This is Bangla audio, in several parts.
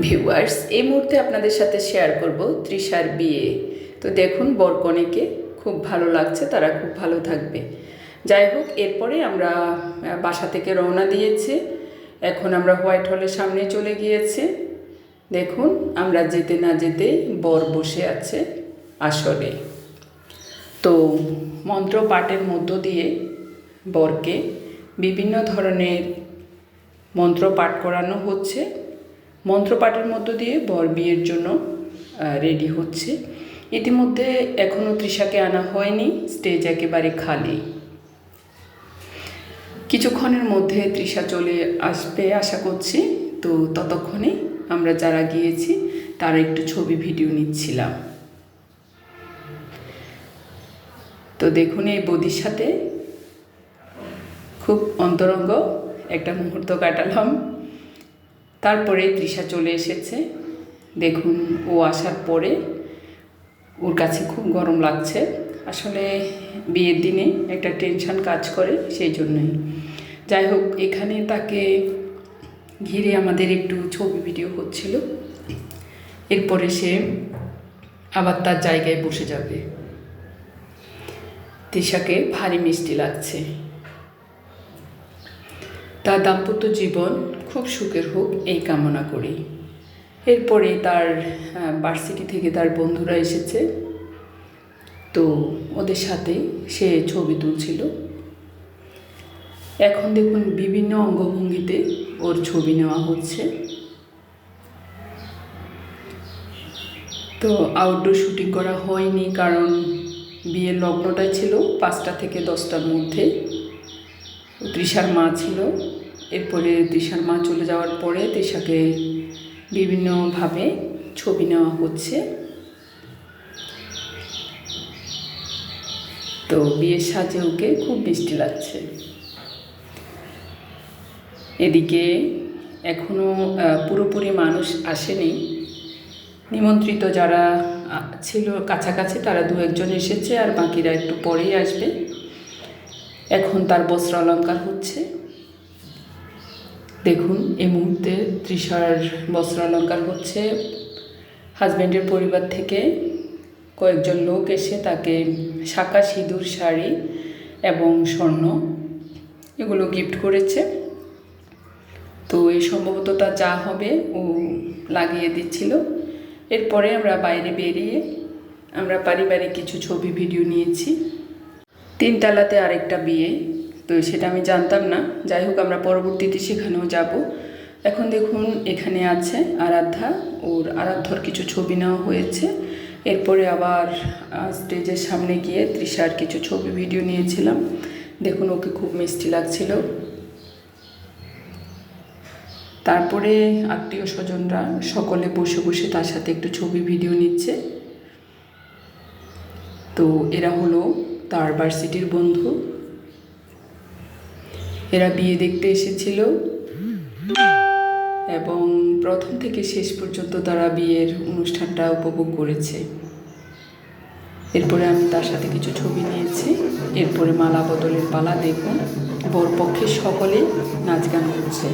ভিউয়ার্স এই মুহূর্তে আপনাদের সাথে শেয়ার করব তৃষার বিয়ে। তো দেখুন, বরকনেকে খুব ভালো লাগছে, তারা খুব ভালো থাকবে। যাই হোক, এরপরে আমরা বাসা থেকে রওনা দিয়েছি। এখন আমরা হোয়াইট হলের সামনে চলে গিয়েছি। দেখুন, আমরা যেতে না যেতে বর বসে আছে আসরে তো মন্ত্র পাঠের মধ্য দিয়ে বরকে বিভিন্ন ধরনের মন্ত্র পাঠ করানো হচ্ছে। মন্ত্র পাঠের মধ্য দিয়ে বর বিয়ের জন্য রেডি হচ্ছে। ইতিমধ্যে এখনও তৃষাকে আনা হয়নি স্টেজ একেবারে খালি। কিছুক্ষণের মধ্যে তৃষা চলে আসবে আশা করছি। তো ততক্ষণে আমরা যারা গিয়েছি, তারা একটু ছবি ভিডিও নিচ্ছিলাম। তো দেখুন এই বদির সাথে খুব অন্তরঙ্গ একটা মুহূর্ত কাটালাম। তারপরে তৃষা চলে এসেছে। দেখুন, ও আসার পরে ওর কাছে খুব গরম লাগছে। আসলে বিয়ের দিনে একটা টেনশন কাজ করে সেই জন্যই। যাই হোক, এখানে তাকে ঘিরে আমাদের একটু ছবি ভিডিও হচ্ছিল। এরপরে সে আবার তার জায়গায় বসে যাবে। তৃষাকে ভারী মিষ্টি লাগছে। তার দাম্পত্য জীবন খুব সুখের হোক এই কামনা করি। এরপরে তার ভার্সিটি থেকে তার বন্ধুরা এসেছে। তো ওদের সাথে সে ছবি তুলছিল। এখন দেখুন বিভিন্ন অঙ্গভঙ্গিতে ওর ছবি নেওয়া হচ্ছে। তো আউটডোর শুটিং করা হয়নি কারণ বিয়ের লগ্নটা ছিল পাঁচটা থেকে দশটার মধ্যে। তৃষার মা ছিল। এরপরে তৃষার মা চলে যাওয়ার পরে তৃষাকে বিভিন্নভাবে ছবি নেওয়া হচ্ছে। তো বিয়ের সাজে ওকে খুব মিষ্টি লাগছে। এদিকে এখনও পুরোপুরি মানুষ আসেনি। নিমন্ত্রিত যারা ছিল কাছাকাছি তারা দু একজন এসেছে আর বাকিরা একটু পরেই আসবে। এখন তার বস্ত্র অলঙ্কার হচ্ছে। দেখুন, এই মুহূর্তে তৃষার বস্ত্র অলঙ্কার হচ্ছে। হাজব্যান্ডের পরিবার থেকে কয়েকজন লোক এসে তাকে শাঁকা সিঁদুর, শাড়ি এবং স্বর্ণ এগুলো গিফট করেছে। তো এই সম্ভবত তার যা হবে ও লাগিয়ে দিচ্ছিল। এরপরে আমরা বাইরে বেরিয়ে আমরা পারিবারিক কিছু ছবি ভিডিও নিয়েছি। তিনতলাতে আরেকটা বিয়ে। তো সেটা আমি জানতাম না। যাই হোক, আমরা পরবর্তীতে সেখানেও যাব। এখন দেখুন, এখানে আছে আরাধ্যা। ওর আরাধ্যর কিছু ছবি নেওয়া হয়েছে। এরপরে আবার স্টেজের সামনে গিয়ে তৃষার কিছু ছবি, ভিডিও নিয়েছিলাম। দেখুন, ওকে খুব মিষ্টি লাগছিল। তারপরে আত্মীয় স্বজনরা সকলে বসে বসে তার সাথে একটু ছবি, ভিডিও নিচ্ছে। তো এরা হলো তার ভার্সিটির বন্ধু। এরা বিয়ে দেখতে এসেছিল। এবং প্রথম থেকে শেষ পর্যন্ত তারা বিয়ের অনুষ্ঠানটা উপভোগ করেছে। এরপরে আমি তার সাথে কিছু ছবি নিয়েছি। এরপরে মালা বদলের পালা দেখুন। বরপক্ষে সকলে নাচ গান করছে।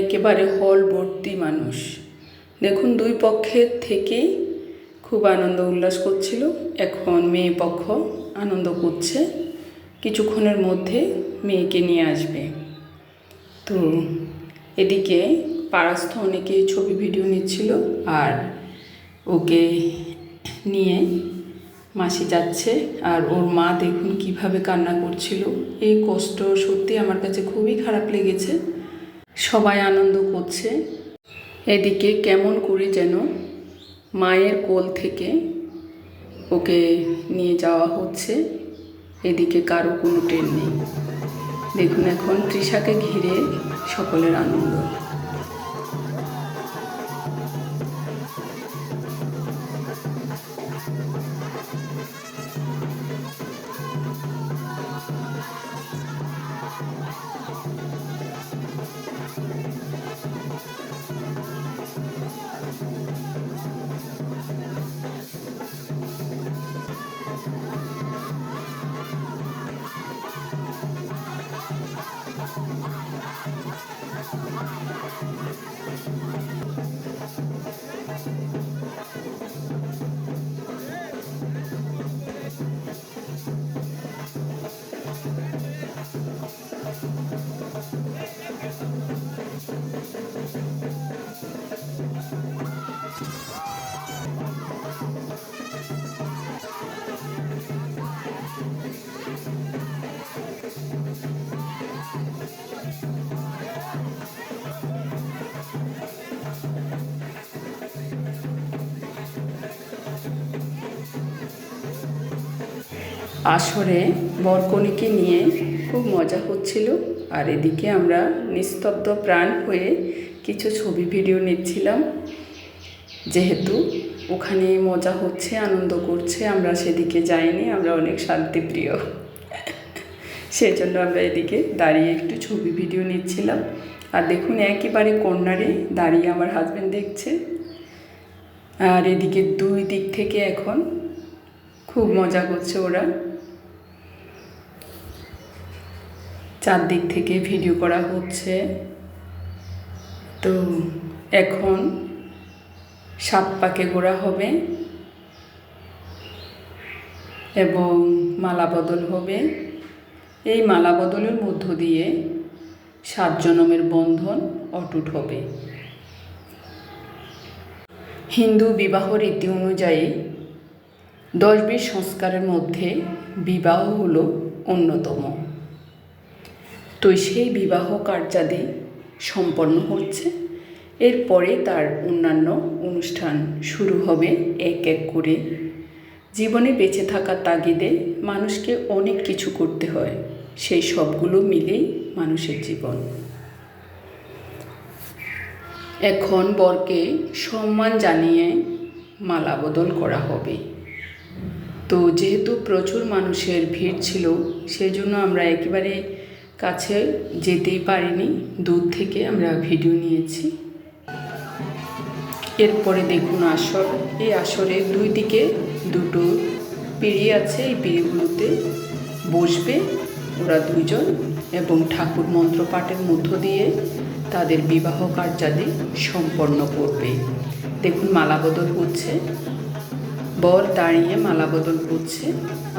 একেবারে হল ভর্তি মানুষ। দেখুন, দুই পক্ষের থেকেই খুব আনন্দ উল্লাস করছিল। এখন মেয়ে পক্ষ আনন্দ করছে। কিছুক্ষণের মধ্যে মেয়েকে নিয়ে আসবে। তো এদিকে পারাস্থ অনেকে ছবি, ভিডিও নিচ্ছিল আর ওকে নিয়ে মাসি যাচ্ছে। আর ওর মা দেখুন কীভাবে কান্না করছিল। এই কষ্ট সত্যি আমার কাছে খুবই খারাপ লেগেছে। সবাই আনন্দ করছে। এদিকে কেমন করে যেন মায়ের কোল থেকে ওকে নিয়ে যাওয়া হচ্ছে। এদিকে কারও কোনো ট্রেন নেই। দেখুন এখন তৃষাকে ঘিরে সকলের আনন্দ। আসরে বরকনিকে নিয়ে খুব মজা হচ্ছিল। আর এদিকে আমরা নিস্তব্ধ প্রাণ হয়ে কিছু ছবি ভিডিও নিচ্ছিলাম। যেহেতু ওখানে মজা হচ্ছে, আনন্দ করছে, আমরা সেদিকে যাইনি, আমরা অনেক শান্তিপ্রিয়। সেজন্য আমরা এদিকে দাঁড়িয়ে একটু ছবি ভিডিও নিচ্ছিলাম। আর দেখুন, একেবারে কর্নারে দাঁড়িয়ে আমার হাজব্যান্ড দেখছে। আর এদিকে দুই দিক থেকে এখন খুব মজা করছে ওরা। চারদিক থেকে ভিডিও করা হচ্ছে। তো এখন সাত পাকে গোড়া হবে এবং মালা বদল হবে। এই মালা বদলের মধ্য দিয়ে সাত জনমের বন্ধন অটুট হবে। হিন্দু বিবাহ রীতি অনুযায়ী দশ বিশ সংস্কারের মধ্যে বিবাহ হলো অন্যতম। তো সেই বিবাহ কার্যাদি সম্পন্ন হচ্ছে। এরপরে তার অন্যান্য অনুষ্ঠান শুরু হবে এক এক করে। জীবনে বেঁচে থাকার তাগিদে মানুষকে অনেক কিছু করতে হয়, সেই সবগুলো মিলেই মানুষের জীবন। এখন বরকে সম্মান জানিয়ে মালা বদল করা হবে। তো যেহেতু প্রচুর মানুষের ভিড় ছিল সেই জন্য আমরা একেবারে কাছে যেতেই পারিনি। দূর থেকে আমরা ভিডিও নিয়েছি। এরপরে দেখুন আসর। এই আসরের দুই দিকে দুটো পিঁড়ি আছে। এই পিঁড়িগুলোতে বসবে ওরা দুইজন এবং ঠাকুর মন্ত্র পাঠের মধ্য দিয়ে তাদের বিবাহ কার্যাদি সম্পন্ন করবে। দেখুন মালা বদল হচ্ছে। বর দাঁড়িয়ে মালা বদল করছে,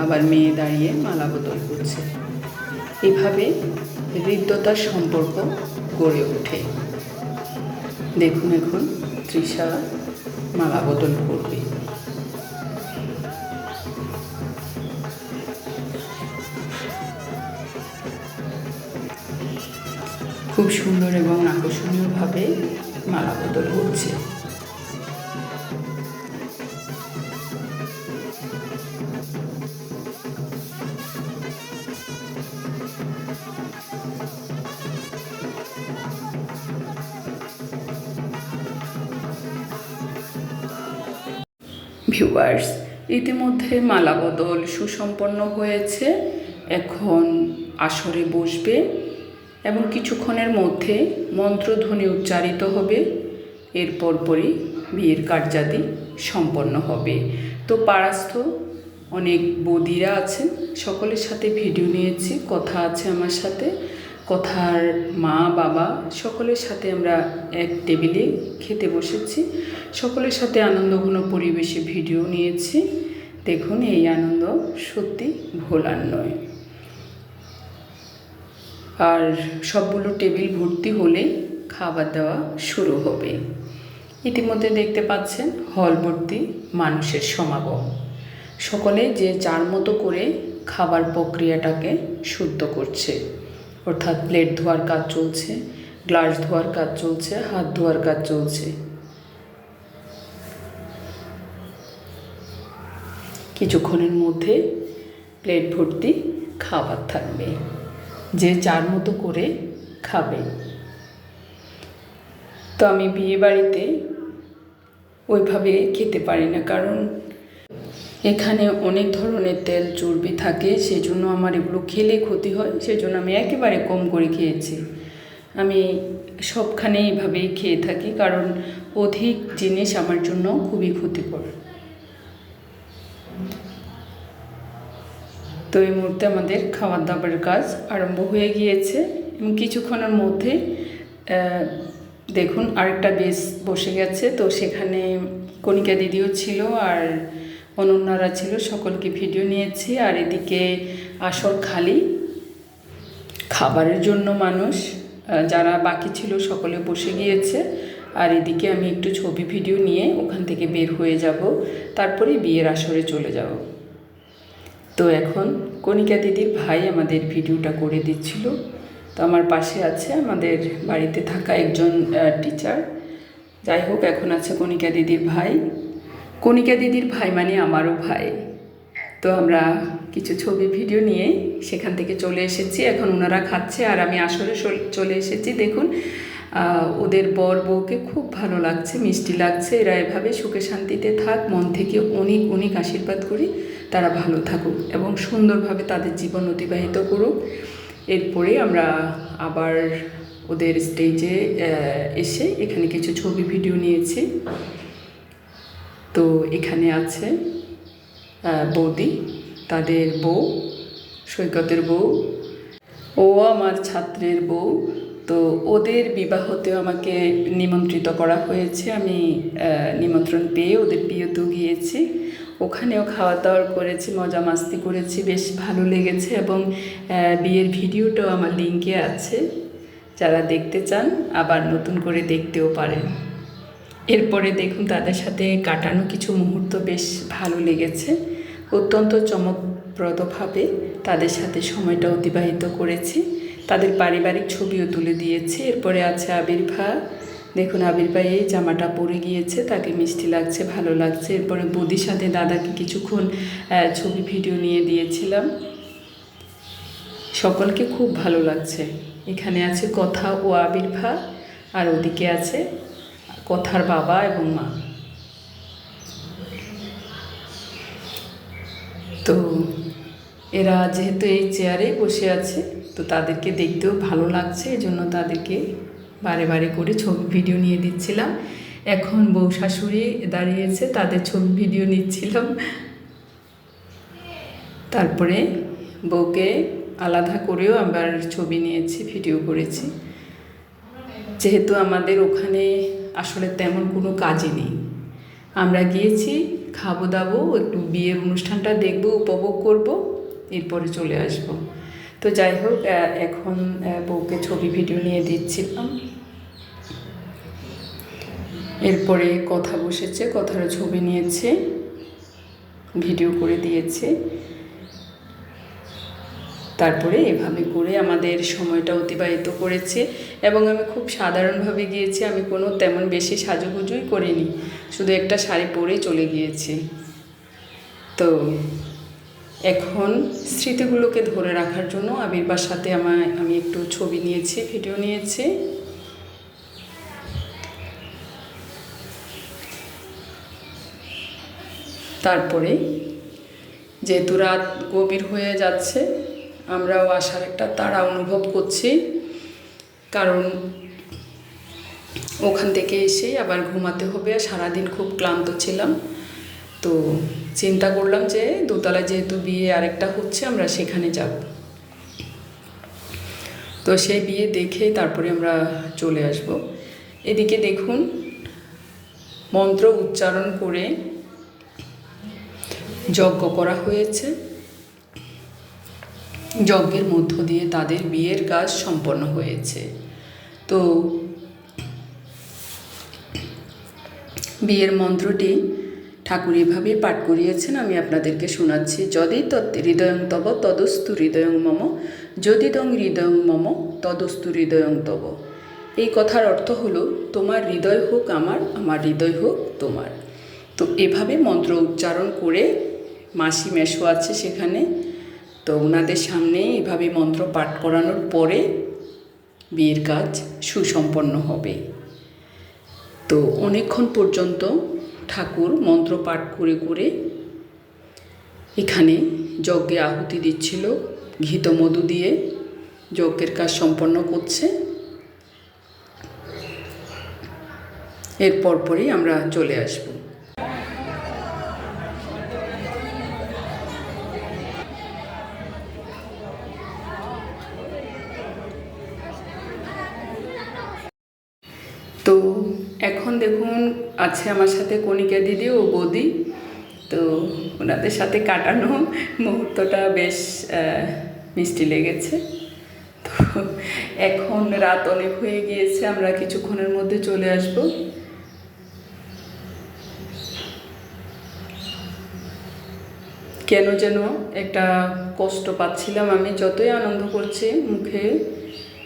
আবার মেয়ে দাঁড়িয়ে মালা বদল করছে। এভাবে হৃদ্যতার সম্পর্ক গড়ে ওঠে। দেখুন এখন তৃষা মালা বদল করবে। খুব সুন্দর এবং আকর্ষণীয়ভাবে মালা বদল হচ্ছে। ভিউয়ার্স ইতিমধ্যে মালা বদল সুসম্পন্ন হয়েছে। এখন আসরে বসবে এবং কিছুক্ষণের মধ্যে মন্ত্রধ্বনি উচ্চারিত হবে। এরপর পরই বিয়ের কার্যাদি সম্পন্ন হবে। তো পাড়াস্থ অনেক বদিরা আছেন, সকলের সাথে ভিডিও নিয়েছি, কথা আছে আমার সাথে। কথার মা, বাবা, সকলের সাথে আমরা এক টেবিলে খেতে বসেছি। সকলের সাথে আনন্দঘন পরিবেশে ভিডিও নিয়েছি। দেখুন এই আনন্দ সত্যি ভোলার নয় আর সবগুলো টেবিল ভর্তি হলে খাবার দেওয়া শুরু হবে। ইতিমধ্যে দেখতে পাচ্ছেন হল ভর্তি মানুষের সমাগম। সকলে যে যার মতো করে খাবার প্রক্রিয়াটাকে শুদ্ধ করছে, অর্থাৎ প্লেট ধোয়ার কাজ চলছে, গ্লাস ধোয়ার কাজ চলছে, হাত ধোয়ার কাজ চলছে কিছুক্ষণের মধ্যে প্লেট ভর্তি খাবার থাকবে। যে যার মতো করে খাবে। তো আমি বিয়ে বাড়িতে ওইভাবে খেতে পারি না, কারণ এখানে অনেক ধরনের তেল চর্বি থাকে, সেজন্য আমার এগুলো খেলে ক্ষতি হয়, সেজন্য আমি একেবারে কম করে খেয়েছি। আমি সবখানে এইভাবেই খেয়ে থাকি, কারণ অধিক জিনিস আমার জন্য খুবই ক্ষতিকর। তো এই মুহূর্তে আমাদের খাবার দাবারের কাজ আরম্ভ হয়ে গিয়েছে এবং কিছুক্ষণের মধ্যে দেখুন আরেকটা বেস বসে গেছে। তো সেখানে কণিকা দিদিও ছিল আর অনন্যারা ছিল, সকলকে ভিডিও নিয়েছি। আর এদিকে আসর খালি খাবারের জন্য মানুষ যারা বাকি ছিল সকলে বসে গিয়েছে। আর এদিকে আমি একটু ছবি ভিডিও নিয়ে ওখান থেকে বের হয়ে যাব, তারপরে বিয়ের আসরে চলে যাব। তো এখন কণিকা দিদির ভাই আমাদের ভিডিওটা করে দিচ্ছিল। তো আমার পাশে আছে আমাদের বাড়িতে থাকা একজন টিচার যাই হোক, এখন আছে কণিকা দিদির ভাই। কণিকা দিদির ভাই মানে আমারও ভাই। তো আমরা কিছু ছবি ভিডিও নিয়ে সেখান থেকে চলে এসেছি। এখন ওনারা খাচ্ছে আর আমি আসলে চল- এসেছি। দেখুন ওদের বর বউকে খুব ভালো লাগছে, মিষ্টি লাগছে। এরা এভাবে সুখে শান্তিতে থাক, মন থেকে অনেক অনেক আশীর্বাদ করি, তারা ভালো থাকুক এবং সুন্দরভাবে তাদের জীবন অতিবাহিত করুক। এরপরে আমরা আবার ওদের স্টেজে এসে এখানে কিছু ছবি ভিডিও নিয়েছি। তো এখানে আছে বৌদি, তাদের বউ, সৈকতের বউ ও আমার ছাত্রের বউ। তো ওদের বিবাহতেও আমাকে নিমন্ত্রিত করা হয়েছে। আমি নিমন্ত্রণ পেয়ে ওদের বিয়েতেও গিয়েছি। ওখানেও খাওয়া দাওয়া করেছি মজা মাস্তি করেছি, বেশ ভালো লেগেছে এবং বিয়ের ভিডিওটাও আমার লিঙ্কে আছে। যারা দেখতে চান, আবার নতুন করে দেখতেও পারেন। এরপরে দেখুন, তাদের সাথে কাটানো কিছু মুহূর্ত বেশ ভালো লেগেছে। অত্যন্ত চমকপ্রদভাবে তাদের সাথে সময়টা অতিবাহিত করেছি। তাদের পারিবারিক ছবিও তুলে দিয়েছি। এরপরে আছে আবির্ভাব দেখুন আবির্ভাব এই জামাটা পরে গিয়েছে, তাকে মিষ্টি লাগছে, ভালো লাগছে। এরপরে বদির সাথে দাদাকে কিছুক্ষণ ছবি, ভিডিও নিয়ে দিয়েছিলাম। সকলকে খুব ভালো লাগছে। এখানে আছে কথা ও আবির্ভাব আর ওদিকে আছে কথার বাবা এবং মা। তো এরা যেহেতু এই চেয়ারে বসে আছে তো তাদেরকে দেখতেও ভালো লাগছে, এজন্য তাদেরকে বারে বারে করে ছবি ভিডিও নিয়ে দিচ্ছিলাম। এখন বউ শাশুড়ি দাঁড়িয়েছে, তাদের ছবি ভিডিও নিচ্ছিলাম। তারপরে বউকে আলাদা করেও আবার ছবি নিয়েছি, ভিডিও করেছি। যেহেতু আমাদের ওখানে আসলে তেমন কোনো কাজই নেই। আমরা গিয়েছি খাব দাবো একটু বিয়ের অনুষ্ঠানটা দেখব, উপভোগ করব, এরপরে চলে আসব। তো যাই হোক এখন বউকে ছবি, ভিডিও নিয়ে দিচ্ছিলাম। এরপরে কথা বসেছে কথারও ছবি নিয়েছে, ভিডিও করে দিয়েছে। তারপরে এভাবে করে আমাদের সময়টা অতিবাহিত করেছে এবং আমি খুব সাধারণভাবে গিয়েছি, আমি কোনো তেমন বেশি সাজুগুজুই করিনি, শুধু একটা শাড়ি পরেই চলে গিয়েছি। তো এখন স্মৃতিগুলোকে ধরে রাখার জন্য আবির্বার সাথে আমার আমি একটু ছবি নিয়েছি ভিডিও নিয়েছি। তারপরে যেহেতু রাত গভীর হয়ে যাচ্ছে, আমরাও আসার একটা তাড়া অনুভব করছি। কারণ ওখান থেকে এসে আবার ঘুমাতে হবে, সারাদিন খুব ক্লান্ত ছিলাম। তো চিন্তা করলাম যে দোতলায় যেহেতু বিয়ে আরেকটা হচ্ছে, আমরা সেখানে যাব। তো সেই বিয়ে দেখে তারপরে আমরা চলে আসব। এদিকে দেখুন, মন্ত্র উচ্চারণ করে যজ্ঞ করা হয়েছে। যজ্ঞের মধ্য দিয়ে তাদের বিয়ের কাজ সম্পন্ন হয়েছে। তো বিয়ের মন্ত্রটি ঠাকুর এভাবে পাঠ করিয়েছেন, আমি আপনাদেরকে শোনাচ্ছি। যদি হৃদয়ং তব, তদস্তু হৃদয়ং মম। যদি তং হৃদয়ং মম, তদস্তু হৃদয়ং তব। এই কথার অর্থ হলো, তোমার হৃদয় হোক আমার আমার হৃদয় হোক তোমার। তো এভাবে মন্ত্র উচ্চারণ করে মাসি মেশো আছে সেখানে। তো ওনাদের সামনে এভাবে মন্ত্র পাঠ করানোর পরে বিয়ের কাজ সুসম্পন্ন হবে। তো অনেকক্ষণ পর্যন্ত ঠাকুর মন্ত্র পাঠ করে করে এখানে যজ্ঞে আহুতি দিচ্ছিল, ঘিত মধু দিয়ে যজ্ঞের কাজ সম্পন্ন করছে। এর পরপরই আমরা চলে আসব তো এখন দেখুন আছে আমার সাথে কণিকা দিদি ও বৌদি। তো ওনাদের সাথে কাটানো মুহূর্তটা বেশ মিষ্টি লেগেছে। তো এখন রাত অনেক হয়ে গিয়েছে, আমরা কিছুক্ষণের মধ্যে চলে আসব। কেন যেন একটা কষ্ট পাচ্ছিলাম আমি, যতই আনন্দ করছি, মুখে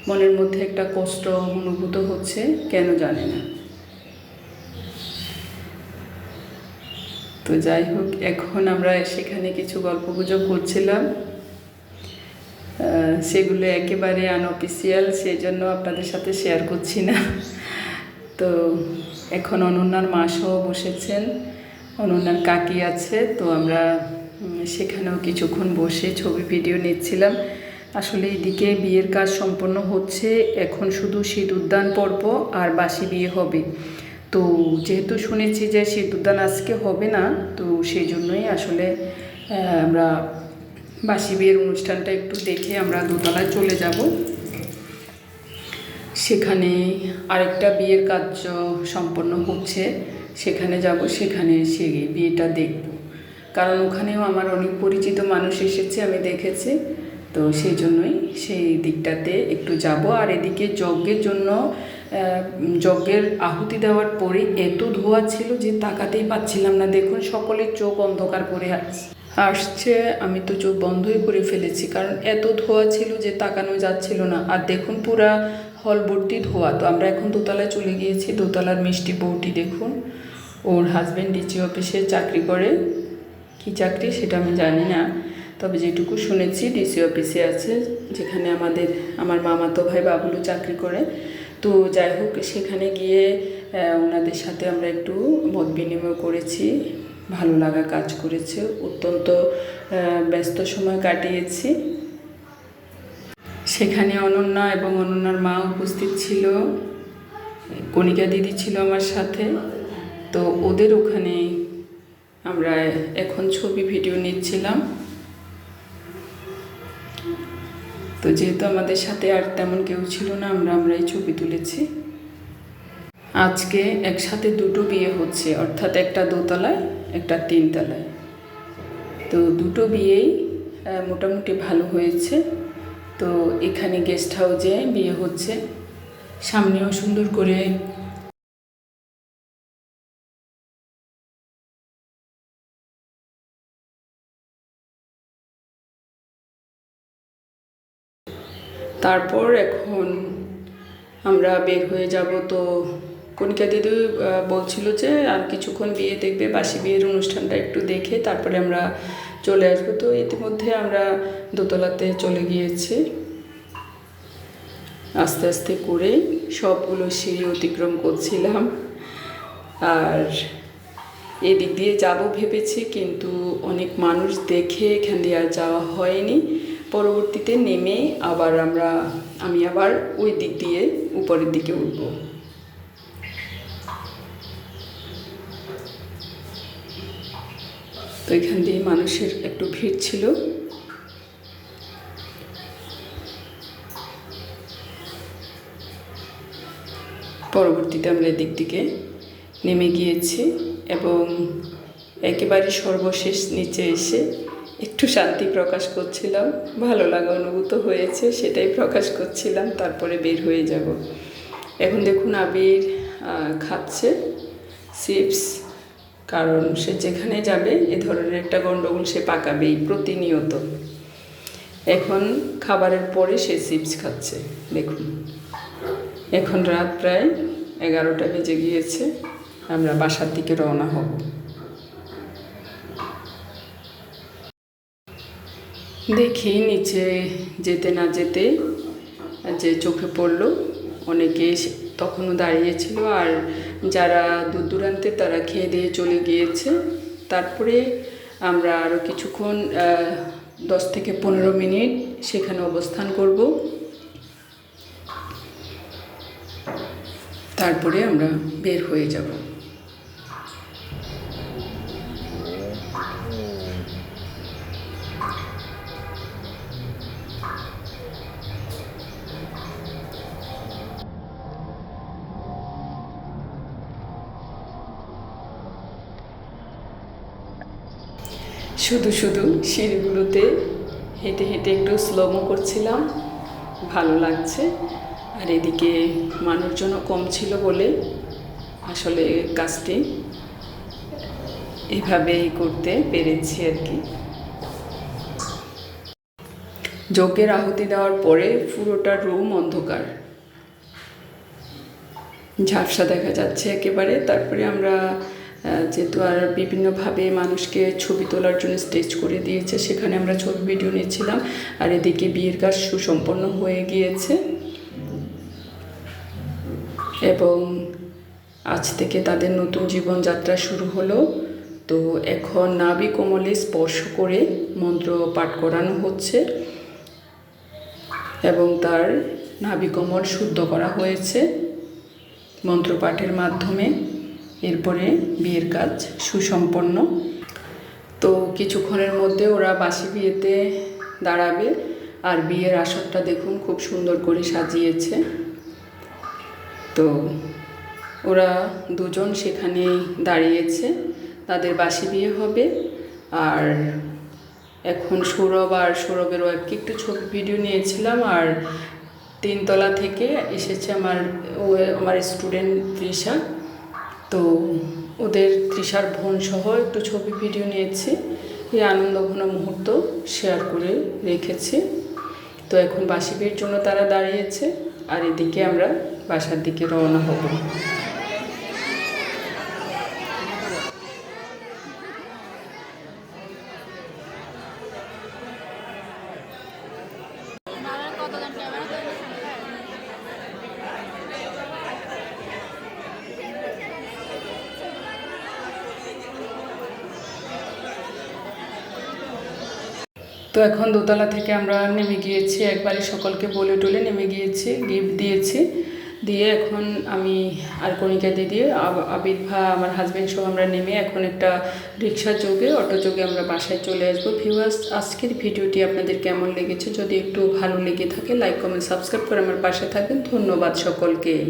মনের মধ্যে একটা কষ্ট অনুভূত হচ্ছে, কেন জানি না। তো যাই হোক, এখন আমরা সেখানে কিছু গল্প গুজব করছিলাম। সেগুলো একেবারে আনঅফিসিয়াল সেই জন্য আপনাদের সাথে শেয়ার করছি না। তো এখন অনন্যার মা সহ বসেছেন। অনন্যার কাকি আছে, তো আমরা সেখানেও কিছুক্ষণ বসে ছবি ভিডিও নিচ্ছিলাম। আসলে এদিকে বিয়ের কাজ সম্পন্ন হচ্ছে, এখন শুধু শীত উদ্যান পর্ব আর বাসি বিয়ে হবে। তো যেহেতু শুনেছি যে সিঁদুরদান আজকে হবে না, তো সেই জন্যই আসলে আমরা বাসি বিয়ের অনুষ্ঠানটা একটু দেখে আমরা দোতলায় চলে যাব। সেখানে আরেকটা বিয়ের কাজ সম্পন্ন হচ্ছে। সেখানে যাব, সেখানে সে বিয়েটা দেখব। কারণ ওখানেও আমার অনেক পরিচিত মানুষ এসেছে, আমি দেখেছি। তো সেই জন্যই সেই দিকটাতে একটু যাব। আর এদিকে যজ্ঞের জন্য যজ্ঞের আহুতি দেওয়ার পরে এত ধোয়া ছিল যে তাকাতেই পাচ্ছিলাম না। দেখুন, সকলের চোখ অন্ধকার করে আসছে আসছে। আমি তো চোখ বন্ধই করে ফেলেছি, কারণ এত ধোয়া ছিল যে তাকানো যাচ্ছিল না। আর দেখুন, পুরা হল ভর্তি ধোয়া। তো আমরা এখন দোতলায় চলে গিয়েছি, দোতলার মিষ্টি বউটি দেখুন। ওর হাজব্যান্ড ডিচি অফিসে চাকরি করে। কি চাকরি সেটা আমি জানি না, তবে যেটুকু শুনেছি ডিসি অফিসে আছে, যেখানে আমাদের, আমার মামাতো ভাই বাবুলু চাকরি করে। তো যাই হোক, সেখানে গিয়ে ওনাদের সাথে আমরা একটু মত বিনিময় করেছি। ভালো লাগা কাজ করেছে। অত্যন্ত ব্যস্ত সময় কাটিয়েছি। সেখানে অনন্যা এবং অনন্যার মা উপস্থিত ছিল। কণিকা দিদি ছিল আমার সাথে। তো ওদের ওখানে আমরা এখন ছবি, ভিডিও নিচ্ছিলাম। তো যেহেতু আমাদের সাথে আর তেমন কেউ ছিল না, আমরা আমরাই ছবি তুলেছি। আজকে একসাথে দুটো বিয়ে হচ্ছে, অর্থাৎ একটা দোতলায়, একটা তিনতলায়। তো দুটো বিয়েই মোটামুটি ভালো হয়েছে। তো এখানে গেস্ট হাউসে বিয়ে হচ্ছে। সামনেও সুন্দর করে তারপর এখন আমরা বের হয়ে যাব। তো কণিকা দিদি বলছিল যে আর কিছুক্ষণ বিয়ে দেখবে, বাসি বিয়ের অনুষ্ঠানটা একটু দেখে তারপরে আমরা চলে আসব। তো ইতিমধ্যে আমরা দোতলাতে চলে গিয়েছি। আস্তে আস্তে করে সবগুলো সিঁড়ি অতিক্রম করছিলাম। আর এদিক দিয়ে যাব ভেবেছি, কিন্তু অনেক মানুষ দেখে এখান দিয়ে আর যাওয়া হয়নি। পরবর্তীতে নেমে আবার আমরা, আমি আবার ওই দিক দিয়ে উপরের দিকে উঠব। তো এখান দিয়ে মানুষের একটু ভিড় ছিল। পরবর্তীতে আমরা এদিক দিকে নেমে গিয়েছি এবং একেবারে সর্বশেষ নিচে এসে একটু শান্তি প্রকাশ করছিলাম, ভালো লাগা অনুভূত হয়েছে, সেটাই প্রকাশ করছিলাম, তারপরে বের হয়ে যাব। এখন দেখুন আবির খাচ্ছে চিপস, কারণ সে যেখানে যাবে, এ ধরনের একটা গণ্ডগোল সে পাকাবেই প্রতিনিয়ত। এখন খাবারের পরে সে চিপস খাচ্ছে, দেখুন। এখন রাত প্রায় এগারোটা বেজে গিয়েছে, আমরা বাসার দিকে রওনা হব। দেখি নিচে যেতে না যেতে, যে চোখে পড়ল, অনেকে তখনও দাঁড়িয়েছিল আর যারা দূর দূরান্তে তারা খেয়ে দিয়ে চলে গিয়েছে। তারপরে আমরা আরও কিছুক্ষণ দশ থেকে পনেরো মিনিট সেখানে অবস্থান করব। তারপরে আমরা বের হয়ে যাব। শুধু শুধু সিঁড়িগুলোতে হেঁটে হেঁটে একটু স্লোমো করছিলাম, ভালো লাগছে। আর এদিকে মানুষজনও কম ছিল বলে আসলে কাজটি এভাবেই করতে পেরেছি আর কি। যজ্ঞের আহুতি দেওয়ার পরে পুরোটা রুম অন্ধকার। ঝাপসা দেখা যাচ্ছে একেবারে, তারপরে আমরা যেহেতু আর বিভিন্নভাবে মানুষকে ছবি তোলার জন্য স্টেজ করে দিয়েছে, সেখানে আমরা ছবি ভিডিও নিচ্ছিলাম। আর এদিকে বিয়ের কাজ সুসম্পন্ন হয়ে গিয়েছে। এবং আজ থেকে তাদের নতুন জীবনযাত্রা শুরু হলো। তো এখন নাবি কোমলে স্পর্শ করে মন্ত্র পাঠ করানো হচ্ছে এবং তার নাবিকমল শুদ্ধ করা হয়েছে মন্ত্রপাঠের মাধ্যমে। এরপরে বিয়ের কাজ সুসম্পন্ন। তো কিছুক্ষণের মধ্যে ওরা বাসি বিয়েতে দাঁড়াবে আর বিয়ের আসরটা দেখুন খুব সুন্দর করে সাজিয়েছে। তো ওরা দুজন সেখানে দাঁড়িয়েছে, তাদের বাসি বিয়ে হবে আর এখন সৌরভ আর সৌরভের আর কি একটু ছবি ভিডিও নিয়েছিলাম আর তিনতলা থেকে এসেছে আমার ও আমার স্টুডেন্ট তৃষা। তো ওদের তৃষার বোন সহ একটু ছবি, ভিডিও নিয়েছি। এই আনন্দঘন মুহূর্ত শেয়ার করে রেখেছি। তো এখন বাসিবের জন্য তারা দাঁড়িয়েছে, আর এদিকে আমরা বাসার দিকে রওনা হব। তো এখন দোতলা থেকে আমরা নেমে গিয়েছি একবারে সকলকে বলে টলে নেমে গিয়েছি গিফট দিয়েছি। দিয়ে এখন আমি আর কণিকা দিদি, আব- আবির ভা, আমার হাজব্যান্ড সহ আমরা নেমে এখন একটা রিক্সা যোগে অটো যোগে আমরা বাসায় চলে আসব। ভিউয়ার্স আজকের ভিডিওটি আপনাদের কেমন লেগেছে? যদি একটু ভালো লেগে থাকে লাইক কমেন্ট সাবস্ক্রাইব করে আমার পাশে থাকবেন। ধন্যবাদ সকলকে।